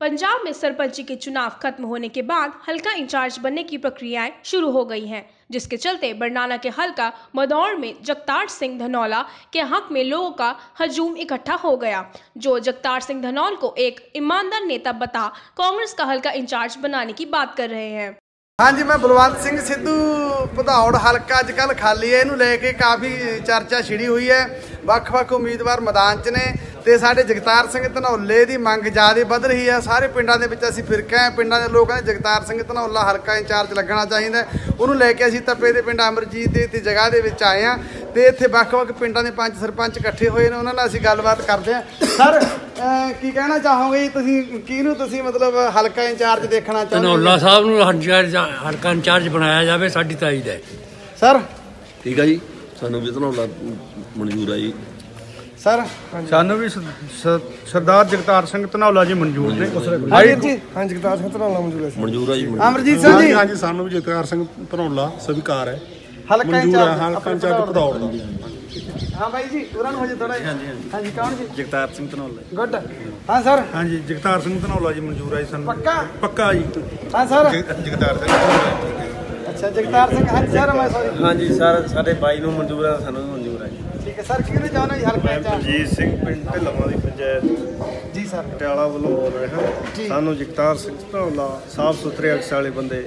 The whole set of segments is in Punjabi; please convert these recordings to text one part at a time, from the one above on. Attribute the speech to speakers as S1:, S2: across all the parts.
S1: पंजाब में सरपंची के चुनाव खत्म होने के बाद हल्का इंचार्ज बनने की प्रक्रियाएं शुरू हो गई हैं जिसके चलते बरनाला के हल्का मदौड़ में जगतार सिंह धनौला के हक में लोगों का हजूम इकट्ठा हो गया जो जगतार सिंह धनौल को एक ईमानदार नेता बता कांग्रेस का हल्का इंचार्ज बनाने की बात कर रहे हैं
S2: ਹਾਂਜੀ ਮੈਂ ਬਲਵੰਤ ਸਿੰਘ ਸਿੱਧੂ ਭਦੌੜ ਹਲਕਾ ਅੱਜ ਕੱਲ ਖਾਲੀ ਹੈ ਇਹਨੂੰ ਲੈ ਕੇ ਕਾਫੀ ਚਰਚਾ ਛਿੜੀ ਹੋਈ ਹੈ ਵੱਖ-ਵੱਖ ਉਮੀਦਵਾਰ ਮੈਦਾਨ 'ਚ ਨੇ ਤੇ ਸਾਡੇ ਜਗਤਾਰ ਸਿੰਘ ਧਨੌਲੇ ਦੀ ਮੰਗ ਜ਼ਿਆਦਾ ਵੱਧ ਰਹੀ ਹੈ। ਸਾਰੇ ਪਿੰਡਾਂ ਦੇ ਵਿੱਚ ਅਸੀਂ ਫਿਰ ਕੇ ਆਏ। ਪਿੰਡਾਂ ਦੇ ਲੋਕਾਂ ਨੇ ਜਗਤਾਰ ਸਿੰਘ ਧਨੌਲਾ ਹਲਕਾ ਇੰਚਾਰਜ ਲੱਗਣਾ ਚਾਹੀਦਾ ਹੈ। ਉਹਨੂੰ ਲੈ ਕੇ ਅਸੀਂ ਤੱਪੇ ਦੇ ਪਿੰਡ ਅਮਰਜੀਤ ਦੇ ਇੱਥੇ ਜਗ੍ਹਾ ਦੇ ਵਿੱਚ ਆਏ ਆ ਤੇ ਇੱਥੇ ਵੱਖ-ਵੱਖ ਪਿੰਡਾਂ ਦੇ ਪੰਜ ਸਰਪੰਚ ਇਕੱਠੇ ਹੋਏ ਨੇ। ਉਹਨਾਂ ਨਾਲ ਅਸੀਂ ਗੱਲਬਾਤ ਕਰਦੇ ਆ ਸਰ ਕੀ ਕਹਿਣਾ ਚਾਹੋਗੇ ਜੀ ਤੁਸੀਂ? ਕਿਹਨੂੰ ਤੁਸੀਂ ਮਤਲਬ ਹਲਕਾ ਇੰਚਾਰਜ ਦੇਖਣਾ ਚਾਹੁੰਦੇ ਹੋ
S3: ਧਨੌਲਾ ਸਾਹਿਬ ਨੂੰ ਇੰਚਾਰਜ ਹਲਕਾ ਇੰਚਾਰਜ ਬਣਾਇਆ ਜਾਵੇ ਸਾਡੀ ਤਾਈਦ ਹੈ।
S2: ਸਰ?
S4: ਠੀਕ ਆ ਜੀ। ਸਾਨੂੰ ਵੀ ਧਨੌਲਾ ਮਨਜ਼ੂਰ ਆ ਜੀ।
S2: ਸਰ?
S5: ਸਾਨੂੰ ਵੀ ਸ- ਸ- ਸਰਦਾਰ ਜਗਤਾਰ ਸਿੰਘ ਧਨੌਲਾ ਜੀ ਮਨਜ਼ੂਰ ਨੇ।
S2: ਹਾਂਜੀ। ਜੀ
S6: ਹਾਂਜੀ ਜਗਤਾਰ ਸਿੰਘ ਧਰੋਲਾ ਮੌਜੂਦ ਹੈ
S4: ਮਨਜ਼ੂਰ ਆ ਜੀ ਮਨਜ਼ੂਰ।
S2: ਅਮਰਜੀਤ ਸਿੰਘ ਜੀ।
S6: ਹਾਂਜੀ ਸਾਨੂੰ ਵੀ ਜਗਤਾਰ ਸਿੰਘ ਧਰੋਲਾ ਸਵੀਕਾਰ ਹੈ।
S2: ਹਲਕਾ
S6: ਮਨਜ਼ੂਰ ਹੈ
S2: ਇੰਚਾਰਜ
S6: ਹਲਕਾ ਇੰਚਾਰਜ ਭਦੌੜ ਦਾ।
S2: ਹਾਂ ਬਾਈ ਜੀ ਉਹਨਾਂ ਨੂੰ ਹਜੇ ਥੋੜਾ ਹਾਂਜੀ ਹਾਂਜੀ। ਕੌਣ ਜੀ?
S6: ਜਗਤਾਰ ਸਿੰਘ ਧਰੋਲਾ
S2: ਗੁੱਡ। ਹਾਂ ਸਰ।
S5: ਹਾਂਜੀ ਜਗਤਾਰ ਸਿੰਘ ਧਨੌਲਾ ਜੀ ਮਨਜ਼ੂਰ ਹੈ ਜੀ ਸਾਨੂੰ।
S2: ਪੱਕਾ?
S5: ਪੱਕਾ ਜੀ।
S2: ਹਾਂ ਸਰ।
S6: ਜਗਤਾਰ ਸਿੰਘ
S2: ਅੱਛਾ ਜਗਤਾਰ ਸਿੰਘ ਹਾਂਜੀ ਸਰ ਮੈਂ ਸੌਰੀ
S7: ਹਾਂਜੀ ਸਰ ਸਾਡੇ ਬਾਈ ਨੂੰ ਮਨਜ਼ੂਰ ਹੈ ਸਾਨੂੰ ਵੀ ਮਨਜ਼ੂਰ ਹੈ
S2: ਠੀਕ ਹੈ। ਸਰ ਕਿਹਨੂੰ ਚਾਹੁੰਦੇ ਜੀ? ਹਲਕਾ ਇੰਚਾਰਜ
S6: ਜੀਤ ਸਿੰਘ ਪਿੰਡ ਢਿੱਲਵਾਂ ਦੀ ਪੰਚਾਇਤ।
S2: ਜੀ ਸਰ।
S6: ਪਟਿਆਲਾ ਵੱਲੋਂ ਬੋਲ ਰਿਹਾ
S2: ਜੀ।
S6: ਸਾਨੂੰ ਜਗਤਾਰ ਸਿੰਘ ਧਰੋਲਾ ਸਾਫ਼ ਸੁਥਰੇ ਅਕਸ ਵਾਲੇ ਬੰਦੇ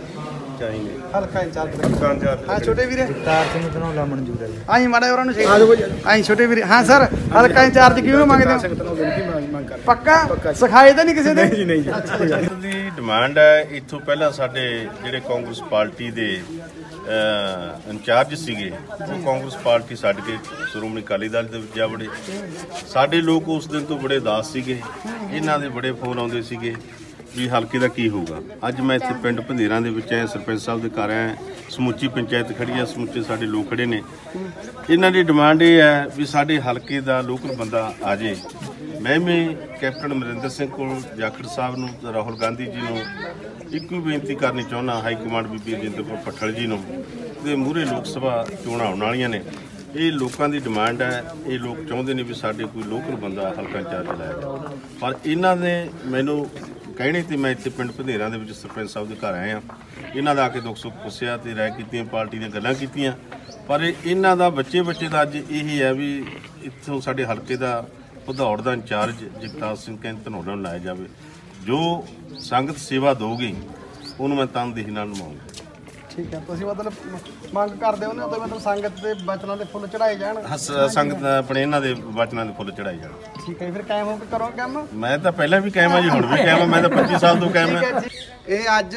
S6: ਚਾਹੀਦੇ।
S2: ਹਲਕਾ ਇੰਚਾਰਜ।
S6: ਹਲਕਾ ਇੰਚਾਰਜ।
S2: ਹਾਂ ਛੋਟੇ ਵੀਰੇ।
S5: ਜਗਤਾਰ ਸਿੰਘ ਧਨੌਲਾ ਮਨਜ਼ੂਰ ਹੈ ਜੀ।
S2: ਆਈ ਮਾੜਾ ਉਹਨਾਂ ਨੂੰ ਚਾਹੀਦਾ ਆਈ ਛੋਟੇ ਵੀਰੇ। ਹਾਂ ਸਰ ਹਲਕਾ ਇੰਚਾਰਜ ਕਿਹਨੂੰ ਮੰਗਦੇ ਹੋ?
S6: ਧਰੋਲੇ ਦੀ ਮੰਗ ਮੰਗ ਕਰ
S2: ਪੱਕਾ? ਸਿਖਾਏ ਤਾਂ ਨਹੀਂ ਕਿਸੇ ਨੇ
S6: ਜੀ ਨਹੀਂ ਜੀ।
S8: ਦੀ ਡਿਮਾਂਡ ਹੈ। ਇੱਥੋਂ ਪਹਿਲਾਂ ਸਾਡੇ ਜਿਹੜੇ ਕਾਂਗਰਸ ਪਾਰਟੀ ਦੇ ਇੰਚਾਰਜ ਸੀਗੇ, ਉਹ ਕਾਂਗਰਸ ਪਾਰਟੀ ਛੱਡ ਕੇ ਸ਼੍ਰੋਮਣੀ ਅਕਾਲੀ ਦਲ ਦੇ ਵਿੱਚ ਜਾ ਵੜੇ। ਸਾਡੇ ਲੋਕ ਉਸ ਦਿਨ ਤੋਂ ਬੜੇ ਉਦਾਸ ਸੀਗੇ, ਇਹਨਾਂ ਦੇ ਬੜੇ ਫੋਨ ਆਉਂਦੇ ਸੀਗੇ ਵੀ ਹਲਕੇ ਦਾ ਕੀ ਹੋਊਗਾ। ਅੱਜ ਮੈਂ ਇੱਥੇ ਪਿੰਡ ਭੰਦੇਰਾਂ ਦੇ ਵਿੱਚ ਆਇਆ, ਸਰਪੰਚ ਸਾਹਿਬ ਦੇ ਘਰ ਆਇਆ, ਸਮੁੱਚੀ ਪੰਚਾਇਤ ਖੜੀ ਹੈ ਸਮੁੱਚੇ ਸਾਡੇ ਲੋਕ ਖੜੇ ਨੇ। ਇਹਨਾਂ ਦੀ ਡਿਮਾਂਡ ਇਹ ਹੈ ਵੀ ਸਾਡੇ ਹਲਕੇ ਦਾ ਲੋਕਲ ਬੰਦਾ ਆ ਜੇ ਮੈਂ ਵੀ ਕੈਪਟਨ ਅਮਰਿੰਦਰ ਸਿੰਘ ਕੋਲ, ਜਾਖੜ ਸਾਹਿਬ ਨੂੰ ਰਾਹੁਲ ਗਾਂਧੀ ਜੀ ਨੂੰ ਇੱਕੋ ਹੀ ਬੇਨਤੀ ਕਰਨੀ ਚਾਹੁੰਦਾ, ਹਾਈ ਕਮਾਂਡ ਬੀਬੀ ਰਜਿੰਦਰ ਕੌਰ ਪੱਠਲ ਜੀ ਨੂੰ ਤੇ ਮੂਹਰੇ ਲੋਕ ਸਭਾ ਚੋਣਾਂ ਆਉਣ ਵਾਲੀਆਂ ਨੇ। ਇਹ ਲੋਕਾਂ ਦੀ ਡਿਮਾਂਡ ਹੈ, ਇਹ ਲੋਕ ਚਾਹੁੰਦੇ ਨੇ ਵੀ ਸਾਡੇ ਕੋਈ ਲੋਕਲ ਬੰਦਾ ਹਲਕਾ ਇੰਚਾਰਜ ਲਾਇਆ ਜਾਵੇ। ਪਰ ਇਹਨਾਂ ਨੇ ਮੈਨੂੰ ਕਹਿਣੇ ਤੇ ਮੈਂ ਇੱਥੇ ਪਿੰਡ ਭਦੇਰਾਂ ਦੇ ਵਿੱਚ ਸਰਪੰਚ ਸਾਹਿਬ ਦੇ ਘਰ ਆਇਆ। ਇਹਨਾਂ ਦਾ ਆ ਕੇ ਦੁੱਖ ਸੁੱਖ ਪੁੱਛਿਆ ਤੇ ਰਾਏ ਕੀਤੀਆਂ, ਪਾਰਟੀ ਦੀਆਂ ਗੱਲਾਂ ਕੀਤੀਆਂ। ਪਰ ਇਹ- ਇਹਨਾਂ ਦਾ ਬੱਚੇ ਬੱਚੇ ਦਾ ਅੱਜ ਇਹ ਹੈ ਵੀ ਇੱਥੋਂ ਸਾਡੇ ਹਲਕੇ ਦਾ ਭਦੌੜ ਦਾ ਇੰਚਾਰਜ ਜਗਤਾਰ ਸਿੰਘ ਕੈਂਤ ਧਨੌੜਾ ਨੂੰ ਲਾਇਆ ਜਾਵੇ, ਜੋ ਸੰਗਤ ਸੇਵਾ ਦੋਗੇ, ਉਹਨੂੰ ਮੈਂ ਤਨਦੇਹੀ ਨਾਲ ਨਿਭਾਉਂਗਾ।
S2: ਠੀਕ ਹੈ ਤੁਸੀਂ ਮਤਲਬ ਮੰਗ ਕਰਦੇ ਹੋ ਨਾ ਤਾਂ ਮਤਲਬ ਸੰਗਤ ਦੇ ਬਚਨਾਂ ਦੇ ਫੁੱਲ ਚੜਾਏ ਜਾਣ?
S8: ਹਸ- ਸੰਗਤ ਆਪਣੇ ਇਹਨਾਂ ਦੇ ਵਚਨਾਂ ਦੇ ਫੁੱਲ ਚੜਾਈ ਜਾਣ।
S2: ਠੀਕ ਹੈ ਫਿਰ ਕਾਇਮ ਹੋ ਕੇ ਕਰੋ ਕੰਮ?
S8: ਮੈਂ ਤਾਂ ਪਹਿਲਾਂ ਵੀ ਕਾਇਮ ਆ ਜੀ ਹੁਣ ਵੀ ਕਾਇਮ ਆ ਮੈਂ ਤਾਂ 25 ਸਾਲ ਤੋਂ ਕਾਇਮ ਆ।
S2: ਇਹ ਅੱਜ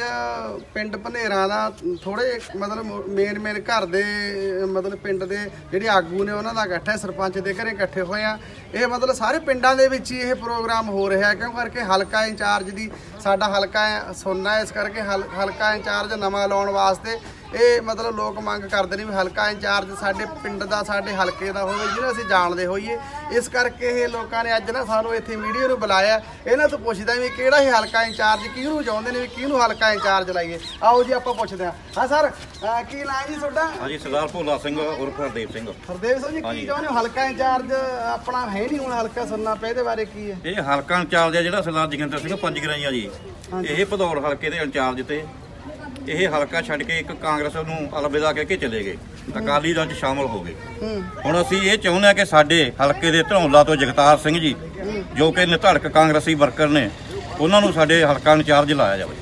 S2: ਪਿੰਡ ਭਨੇਰਾ ਦਾ ਥੋੜੇ ਮਤਲਬ ਮੇਨ ਮੇਨ ਘਰ ਦੇ ਮਤਲਬ ਪਿੰਡ ਦੇ ਜਿਹੜੇ ਆਗੂ ਨੇ ਉਹਨਾਂ ਦਾ ਇਕੱਠ ਹੈ ਸਰਪੰਚ ਦੇ ਘਰੇ ਇਕੱਠੇ ਹੋਏ ਆ। ਇਹ ਮਤਲਬ ਸਾਰੇ ਪਿੰਡਾਂ ਦੇ ਵਿੱਚ ਹੀ ਇਹ ਪ੍ਰੋਗਰਾਮ ਹੋ ਰਿਹਾ ਹੈ ਕਿਉਂ ਕਰਕੇ ਹਲਕਾ ਇੰਚਾਰਜ ਦੀ ਸਾਡਾ ਹਲਕਾ ਹੈ, ਸੁਣਨਾ ਇਸ ਕਰਕੇ ਹਲ- ਹਲਕਾ ਇੰਚਾਰਜ ਨਵਾਂ ਲਾਉਣ ਵਾਸਤੇ ਇਹ ਮਤਲਬ ਲੋਕ ਮੰਗ ਕਰਦੇ ਨੇ ਵੀ ਹਲਕਾ ਇੰਚਾਰਜ ਸਾਡੇ ਪਿੰਡ ਦਾ ਸਾਡੇ ਹਲਕੇ ਦਾ ਹੋਵੇ ਜਿਹਨੂੰ ਅਸੀਂ ਜਾਣਦੇ ਹੋਈਏ। ਇਸ ਕਰਕੇ ਇਹ ਲੋਕਾਂ ਨੇ ਅੱਜ ਨਾ ਸਾਨੂੰ ਇੱਥੇ ਮੀਡੀਆ ਨੂੰ ਬੁਲਾਇਆ। ਇਹਨਾਂ ਤੋਂ ਪੁੱਛਦਾ ਵੀ ਕਿਹੜਾ ਇਹ ਹਲਕਾ ਇੰਚਾਰਜ ਕਿਹਨੂੰ ਚਾਹੁੰਦੇ ਨੇ ਵੀ ਕਿਹਨੂੰ ਹਲਕਾ ਇੰਚਾਰਜ ਲਾਈਏ? ਆਓ ਜੀ ਆਪਾਂ ਪੁੱਛਦੇ ਹਾਂ ਹਾਂ ਸਰ ਕੀ ਨਾਂ ਜੀ ਤੁਹਾਡਾ?
S7: ਹਾਂਜੀ ਸਰਦਾਰ ਭੋਲਾ ਸਿੰਘ ਉਰਫ ਹਰਦੇਵ ਸਿੰਘ।
S2: ਹਰਦੇਵ ਸਿੰਘ ਜੀ ਕੀ ਚਾਹੁੰਦੇ ਹੋ? ਹਲਕਾ ਇੰਚਾਰਜ ਆਪਣਾ ਹੈ ਨਹੀਂ ਹੁਣ ਹਲਕਾ ਸੁਣਨਾ ਪਏ ਇਹਦੇ ਬਾਰੇ ਕੀ ਹੈ?
S7: ਇਹ ਹਲਕਾ ਇੰਚਾਰਜ ਜਿਹੜਾ ਸਰਦਾਰ ਜਗਿੰਦਰ ਸਿੰਘ ਪੰਜਗਰਾਈਆਂ ਜੀ। ਇਹ ਭਦੌੜ ਹਲਕੇ ਦੇ ਇੰਚਾਰਜ ਤੇ ਇਹ ਹਲਕਾ ਛੱਡ ਕੇ ਇੱਕ ਕਾਂਗਰਸ ਨੂੰ ਅਲਵਿਦਾ ਕਹਿ ਕੇ ਚਲੇ ਗਏ। ਅਕਾਲੀ ਦਲ 'ਚ ਸ਼ਾਮਲ ਹੋ ਗਏ। ਹੁਣ ਅਸੀਂ ਇਹ ਚਾਹੁੰਦੇ ਹਾਂ ਕਿ ਸਾਡੇ ਹਲਕੇ ਦੇ ਧਰੌਲਾ ਤੋਂ ਜਗਤਾਰ ਸਿੰਘ ਜੀ ਜੋ ਕਿ ਨਿਧੜਕ ਕਾਂਗਰਸੀ ਵਰਕਰ ਨੇ ਉਹਨਾਂ ਨੂੰ ਸਾਡੇ ਹਲਕਾ ਇੰਚਾਰਜ ਲਾਇਆ ਜਾਵੇ।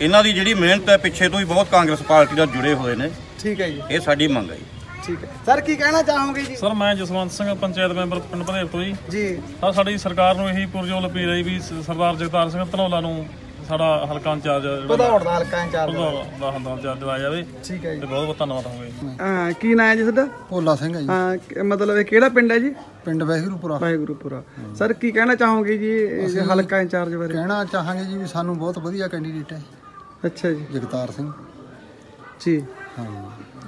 S7: ਇਹਨਾਂ ਦੀ ਜਿਹੜੀ ਮਿਹਨਤ ਹੈ ਪਿੱਛੇ ਤੋਂ ਹੀ ਬਹੁਤ ਕਾਂਗਰਸ ਪਾਰਟੀ ਨਾਲ ਜੁੜੇ ਹੋਏ ਨੇ।
S2: ਠੀਕ ਹੈ ਜੀ।
S7: ਇਹ ਸਾਡੀ ਮੰਗ ਹੈ ਜੀ।
S2: ਠੀਕ ਹੈ। ਸਰ ਕੀ ਕਹਿਣਾ ਚਾਹੋਗੇ ਜੀ?
S9: ਸਰ ਮੈਂ ਜਸਵੰਤ ਸਿੰਘ ਪੰਚਾਇਤ ਮੈਂਬਰ ਪਿੰਡ ਭਨੇਰ ਤੋਂ ਜੀ।
S2: ਜੀ।
S9: ਸਰ ਸਾਡੀ ਸਰਕਾਰ ਨੂੰ ਇਹੀ ਪੁਰਜੋਲ ਅਪੀਲ ਹੈ ਵੀ ਸਰਦਾਰ ਜਗਤਾਰ ਸਿੰਘ ਧਨੌਲਾ ਨੂੰ ਸਾਡਾ ਹਲਕਾ ਇੰਚਾਰਜ
S2: ਭਦੌੜ ਦਾ ਹਲਕਾ ਇੰਚਾਰਜ
S9: ਦਾ ਹਲਕਾ ਇੰਚਾਰਜ ਲਾਇਆ ਜਾਵੇ
S2: ਠੀਕ ਹੈ ਜੀ।
S9: ਤੇ ਬਹੁਤ ਬਹੁਤ ਧੰਨਵਾਦ ਹੋਵੇ
S2: ਹਾਂ ਕੀ ਨਾਂ ਹੈ ਜੀ ਤੁਹਾਡਾ?
S5: ਭੋਲਾ ਸਿੰਘ ਹੈ ਜੀ।
S2: ਹਾਂ ਮਤਲਬ ਇਹ ਕਿਹੜਾ ਪਿੰਡ ਹੈ ਜੀ?
S5: ਪਿੰਡ ਵੈਗਰੂਪੁਰਾ
S2: ਵਾਹਿਗੁਰੂਪੁਰਾ। ਸਰ ਕੀ ਕਹਿਣਾ ਚਾਹੋਗੇ ਜੀ ਜੇ ਹਲਕਾ ਇੰਚਾਰਜ ਬਾਰੇ?
S5: ਕਹਿਣਾ ਚਾਹਾਂਗੇ ਜੀ ਵੀ ਸਾਨੂੰ ਬਹੁਤ ਵਧੀਆ ਕੈਂਡੀਡੇਟ ਹੈ।
S2: ਅੱਛਾ ਜੀ।
S5: ਜਗਤਾਰ ਸਿੰਘ।
S2: ਜੀ।
S5: ਹਾਂ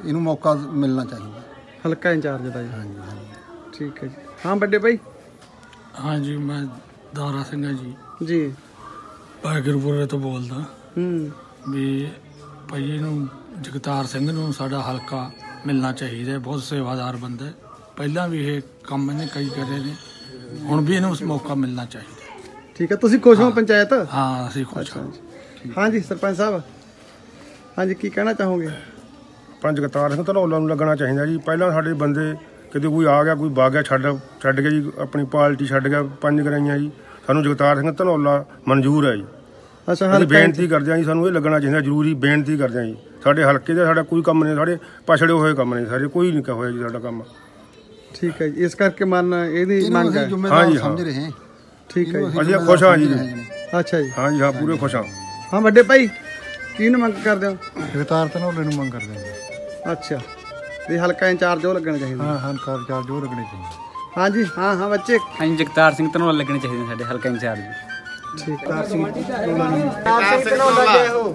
S5: ਇਹਨੂੰ ਮੌਕਾ ਮਿਲਣਾ ਚਾਹੀਦਾ।
S2: ਹਲਕਾ ਇੰਚਾਰਜ ਦਾ ਜੀ।
S5: ਹਾਂਜੀ ਹਾਂਜੀ।
S2: ਠੀਕ ਹੈ ਜੀ। ਹਾਂ ਵੱਡੇ ਭਾਈ
S3: ਹਾਂਜੀ ਮੈਂ ਦਾਰਾ ਸਿੰਘ ਹਾਂ ਜੀ।
S2: ਜੀ।
S3: ਬਾਗਰਪੁਰੇ ਤੋਂ ਬੋਲਦਾ।
S2: ਹੂੰ।
S3: ਵੀ ਭਾਈ ਇਹਨੂੰ ਜਗਤਾਰ ਸਿੰਘ ਨੂੰ ਸਾਡਾ ਹਲਕਾ ਮਿਲਣਾ ਚਾਹੀਦਾ ਹੈ ਬਹੁਤ ਸੇਵਾਦਾਰ ਬੰਦਾ ਹੈ। ਪਹਿਲਾਂ ਵੀ ਇਹ ਕੰਮ ਇਹਨੇ ਕਈ ਕਰੇ ਨੇ ਹੁਣ ਵੀ ਇਹਨੂੰ ਮੌਕਾ ਮਿਲਣਾ ਚਾਹੀਦਾ
S2: ਠੀਕ ਹੈ ਤੁਸੀਂ ਖੁਸ਼ ਹੋ ਪੰਚਾਇਤ?
S3: ਹਾਂ ਅਸੀਂ ਖੁਸ਼ ਹਾਂ।
S2: ਹਾਂਜੀ ਸਰਪੰਚ ਸਾਹਿਬ। ਹਾਂਜੀ ਕੀ ਕਹਿਣਾ ਚਾਹੋਗੇ?
S5: ਪੰਜ ਜਗਤਾਰ ਸਿੰਘ ਧਨੌਲਾ ਨੂੰ ਲੱਗਣਾ ਚਾਹੀਦਾ ਜੀ। ਪਹਿਲਾਂ ਸਾਡੇ ਬੰਦੇ ਕਿਤੇ ਕੋਈ ਆ ਗਿਆ ਕੋਈ ਵਗ ਗਿਆ ਛੱਡ ਛੱਡ ਗਿਆ ਜੀ ਆਪਣੀ ਪਾਰਟੀ ਛੱਡ ਗਿਆ ਪੰਜ ਗਰਾਈਆਂ ਜੀ। ਸਾਨੂੰ ਜਗਤਾਰ ਸਿੰਘ ਧਨੌਲਾ ਮਨਜ਼ੂਰ ਹੈ ਜੀ।
S2: ਅੱਛਾ
S5: ਅਸੀਂ
S2: ਹਲਕਾ
S5: ਬੇਨਤੀ ਕਰਦੇ ਹਾਂ ਜੀ ਸਾਨੂੰ ਇਹ ਲੱਗਣਾ ਚਾਹੀਦਾ ਜ਼ਰੂਰੀ ਬੇਨਤੀ ਕਰਦੇ ਹਾਂ ਜੀ। ਸਾਡੇ ਹਲਕੇ ਦਾ ਸਾਡਾ ਕੋਈ ਕੰਮ ਨਹੀਂ ਸਾਡੇ ਪਛੜੇ ਹੋਏ ਕੰਮ ਨਹੀਂ ਸਾਡੇ ਕੋਈ ਨਹੀਂ ਹੋਇਆ ਜੀ ਸਾਡਾ ਕੰਮ।
S2: ਠੀਕ ਹੈ ਜੀ ਇਸ ਕਰਕੇ ਮਨ ਇਹਦੀ ਮੰਗ ਹੈ।
S5: ਹਾਂ ਜੀ ਹਾਂ।
S2: ਠੀਕ ਹੈ ਜੀ
S5: ਅਸੀਂ ਖੁਸ਼ ਹਾਂ ਜੀ।
S2: ਅੱਛਾ ਜੀ।
S5: ਹਾਂ ਜੀ ਹਾਂ ਪੂਰੇ ਖੁਸ਼ ਹਾਂ।
S2: ਹਾਂ ਵੱਡੇ ਭਾਈ ਕਿਹਨੂੰ ਮੰਗ ਕਰਦੇ ਹੋ?
S6: ਜਗਤਾਰ ਧਨੌਲੇ ਨੂੰ ਮੰਗ ਕਰਦੇ ਹਾਂ
S2: ਅੱਛਾ ਇਹ ਹਲਕਾ ਇੰਚਾਰਜ ਉਹ ਲੱਗਣਾ ਚਾਹੀਦਾ।
S6: ਹਾਂ ਹਾਂ ਕਾਰ ਚਾਰ ਜੋ ਲੱਗਣੇ ਚਾਹੀਦੇ।
S2: ਹਾਂਜੀ ਹਾਂ ਹਾਂ ਬੱਚੇ।
S10: ਹਾਂਜੀ ਜਗਤਾਰ ਸਿੰਘ ਧਨੋਲਾ ਲੱਗਣੇ ਚਾਹੀਦੇ ਨੇ ਸਾਡੇ ਹਲਕਾ ਇੰਚਾਰਜ।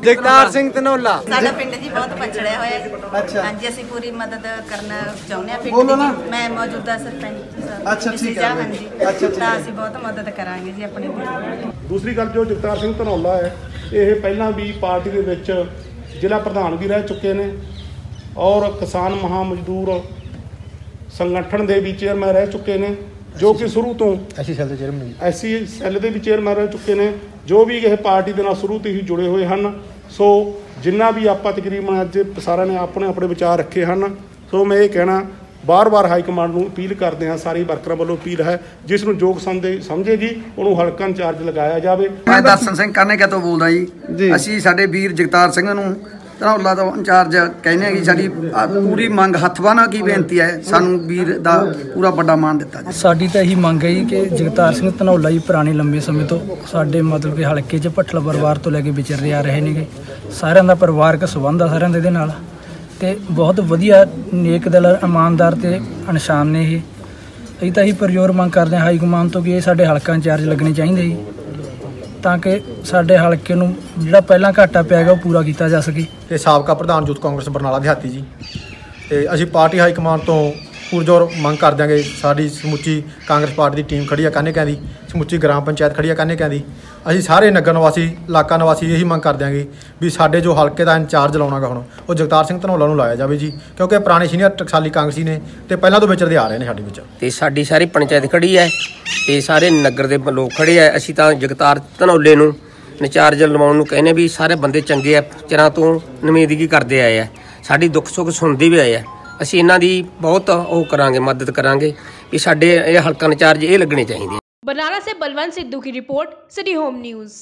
S2: ਜਗਤਾਰ ਸਿੰਘ ਧਨੌਲਾ।
S11: ਸਾਡਾ ਪਿੰਡ ਜੀ ਬਹੁਤ ਪਛੜਿਆ ਹੋਇਆ ਹੈ
S2: ਅੱਛਾ।
S11: ਹਾਂਜੀ ਅਸੀਂ ਪੂਰੀ ਮਦਦ ਕਰਨਾ ਚਾਹੁੰਦੇ ਹਾਂ ਪਿੰਡ
S2: ਬੋਲੋ
S11: ਦੀ।
S2: ਨਾ।
S11: ਮੈਂ ਮੌਜੂਦਾ ਸਰਪੰਚ ਸਾਹਿਬ
S2: ਅੱਛਾ,
S11: ਮਿਸਿਸ
S2: ਠੀਕ ਹੈ।
S11: ਜਾ, ਹਾਂਜੀ
S2: ਅੱਛਾ, ਠੀਕ
S11: ਤਾਂ
S2: ਹੈ।
S11: ਅਸੀਂ ਬਹੁਤ ਮਦਦ ਕਰਾਂਗੇ ਜੀ ਆਪਣੇ ਪਿੰਡ ਦੀ
S12: ਦੂਸਰੀ ਗੱਲ ਜੋ ਜਗਤਾਰ ਸਿੰਘ ਧਨੌਲਾ ਹੈ ਇਹ ਪਹਿਲਾਂ ਵੀ ਪਾਰਟੀ ਦੇ ਵਿੱਚ ਜ਼ਿਲ੍ਹਾ ਪ੍ਰਧਾਨ ਵੀ ਰਹਿ ਚੁੱਕੇ ਨੇ ਔਰ ਕਿਸਾਨ ਮਹਾ ਮਜ਼ਦੂਰ ਸੰਗਠਨ ਦੇ ਵੀ ਚੇਅਰਮੈਨ ਰਹਿ ਚੁੱਕੇ ਨੇ ਜੋ ਕਿ ਸ਼ੁਰੂ ਤੋਂ
S6: ਐਸੀ ਸੈਲ ਦੇ ਚੇਅਰਮੈਨ
S12: ਐਸੀ ਸੈੱਲ ਦੇ ਵੀ ਚੇਅਰਮੈਨ ਰਹਿ ਚੁੱਕੇ ਨੇ ਜੋ ਵੀ ਇਹ ਪਾਰਟੀ ਦੇ ਨਾਲ ਸ਼ੁਰੂ ਤੋਂ ਹੀ ਜੁੜੇ ਹੋਏ ਹਨ। ਸੋ ਜਿੰਨਾ ਵੀ ਆਪਾਂ ਤਕਰੀਬਨ ਅੱਜ ਸਾਰਿਆਂ ਨੇ ਆਪਣੇ ਆਪਣੇ ਵਿਚਾਰ ਰੱਖੇ ਹਨ। ਸੋ ਮੈਂ ਇਹ ਕਹਿਣਾ ਬਾਰ-ਬਾਰ ਹਾਈ ਕਮਾਂਡ ਨੂੰ ਅਪੀਲ ਕਰਦੇ ਹਾਂ ਸਾਰੇ ਵਰਕਰਾਂ ਵੱਲੋਂ ਅਪੀਲ ਹੈ ਜਿਸ ਨੂੰ ਯੋਗ ਸਮਝੇ ਸਮਝੇਗੀ ਉਹਨੂੰ ਹਲਕਾ ਇੰਚਾਰਜ ਲਗਾਇਆ ਜਾਵੇ।
S10: ਮੈਂ ਦਰਸ਼ਨ ਸਿੰਘ ਕਾਨੇ ਕਿਤੋਂ ਬੋਲਦਾ।
S2: ਜੀ।
S10: ਅਸੀਂ ਸਾਡੇ ਵੀਰ ਜਗਤਾਰ ਸਿੰਘ ਨੂੰ ਧਨੌਲਾ ਤੋਂ ਇੰਚਾਰਜ ਕਹਿੰਦੇ ਆ ਕਿ ਸਾਡੀ ਆਹ ਪੂਰੀ ਮੰਗ ਹੱਥ ਬਾਨਾ ਕੀ ਬੇਨਤੀ ਹੈ, ਸਾਨੂੰ ਵੀਰ ਦਾ ਪੂਰਾ ਵੱਡਾ ਮਾਣ ਦਿੱਤਾ ਜੀ
S13: ਸਾਡੀ ਤਾਂ ਇਹੀ ਮੰਗ ਹੈ ਜੀ ਕਿ ਜਗਤਾਰ ਸਿੰਘ ਧਨੌਲਾ ਜੀ ਪੁਰਾਣੇ ਲੰਬੇ ਸਮੇਂ ਤੋਂ ਸਾਡੇ ਮਤਲਬ ਕਿ ਹਲਕੇ 'ਚ ਭੱਠਲ ਪਰਿਵਾਰ ਤੋਂ ਲੈ ਕੇ ਵਿਚਰਦੇ ਆ ਰਹੇ ਨੇਗੇ। ਸਾਰਿਆਂ ਦਾ ਪਰਿਵਾਰਕ ਸੰਬੰਧ ਆ ਸਾਰਿਆਂ ਦੇ ਇਹਦੇ ਨਾਲ। ਤੇ ਬਹੁਤ ਵਧੀਆ ਨੇਕ ਦਿਲ, ਇਮਾਨਦਾਰ ਤੇ ਇਨਸਾਨ ਨੇ ਇਹ। ਅਸੀਂ ਤਾਂ ਇਹੀ ਪਰਯੋਰ ਮੰਗ ਕਰਦੇ ਹਾਂ, ਹਾਈ ਕਮਾਨ ਤੋਂ ਕਿ ਇਹ ਸਾਡੇ ਹਲਕਾ ਇੰਚਾਰਜ ਲੱਗਣੇ ਚਾਹੀਦੇ ਜੀ। ਤਾਂ ਕਿ ਸਾਡੇ ਹਲਕੇ ਨੂੰ ਜਿਹੜਾ ਪਹਿਲਾਂ ਘਾਟਾ ਪਿਆ ਗਿਆ ਉਹ ਪੂਰਾ ਕੀਤਾ ਜਾ ਸਕੇ।
S6: ਤੇ ਸਾਬਕਾ ਪ੍ਰਧਾਨ ਯੂਥ ਕਾਂਗਰਸ ਬਰਨਾਲਾ ਦਿਹਾਤੀ ਜੀ। ਤੇ ਅਸੀਂ ਪਾਰਟੀ ਹਾਈ ਕਮਾਂਡ ਤੋਂ ਪੁਰਜੋਰ ਮੰਗ ਕਰ ਦਿਆਂਗੇ ਸਾਡੀ ਸਮੁੱਚੀ ਕਾਂਗਰਸ ਪਾਰਟੀ ਦੀ ਟੀਮ ਖੜੀ ਆ ਕਾਨੇ ਕਹਿੰਦੀ? ਸਮੁੱਚੀ ਗ੍ਰਾਮ ਪੰਚਾਇਤ ਖੜੀ ਆ ਕਾਨੇ ਕਹਿੰਦੀ? ਅਸੀਂ ਸਾਰੇ ਨਗਰ ਨਿਵਾਸੀ, ਇਲਾਕਾ ਨਿਵਾਸੀ ਇਹੀ ਮੰਗ ਕਰਦੇ ਦਿਆਂਗੇ ਵੀ ਸਾਡੇ ਜੋ ਹਲਕੇ ਦਾ ਇੰਚਾਰਜ ਲਾਉਣਾਗਾ ਹੁਣ, ਉਹ ਜਗਤਾਰ ਸਿੰਘ ਧਨੌਲਾ ਨੂੰ ਲਾਇਆ ਜਾਵੇ ਜੀ, ਕਿਉਂਕਿ ਪੁਰਾਣੇ ਸੀਨੀਅਰ ਟਕਸਾਲੀ ਕਾਂਗਰਸੀ ਨੇ ਤੇ ਪਹਿਲਾਂ ਤੋਂ ਵਿਚਰਦੇ ਆ ਰਹੇ ਨੇ ਸਾਡੇ ਵਿੱਚ।
S10: ਤੇ ਸਾਡੀ ਸਾਰੀ ਪੰਚਾਇਤ ਖੜੀ ਹੈ ਤੇ ਸਾਰੇ ਨਗਰ ਦੇ ਲੋਕ ਖੜੇ ਆ। ਅਸੀਂ ਤਾਂ ਜਗਤਾਰ ਧਨੌਲੇ ਨੂੰ ਇੰਚਾਰਜ ਲਵਾਉਣ ਨੂੰ ਕਹਿੰਦੇ ਵੀ ਸਾਰੇ ਬੰਦੇ ਚੰਗੇ ਆ, ਚਿਰਾਂ ਤੋਂ ਨੁਮਾਇੰਦਗੀ ਕਰਦੇ ਆਏ ਆ। ਸਾਡੀ ਦੁੱਖ ਸੁੱਖ ਸੁਣਦੇ ਵੀ ਆਏ ਆ। ਅਸੀਂ ਇਹਨਾਂ ਦੀ ਬਹੁਤ ਉਹ ਕਰਾਂਗੇ, ਮਦਦ ਕਰਾਂਗੇ ਵੀ ਸਾਡੇ ਇਹ ਹਲਕਾ ਇੰਚਾਰਜ ਇਹ ਲੱਗਣੇ ਚਾਹੀਦੇ ਆ।
S1: बरनाला से बलवंत सिद्धू की रिपोर्ट सिटी होम न्यूज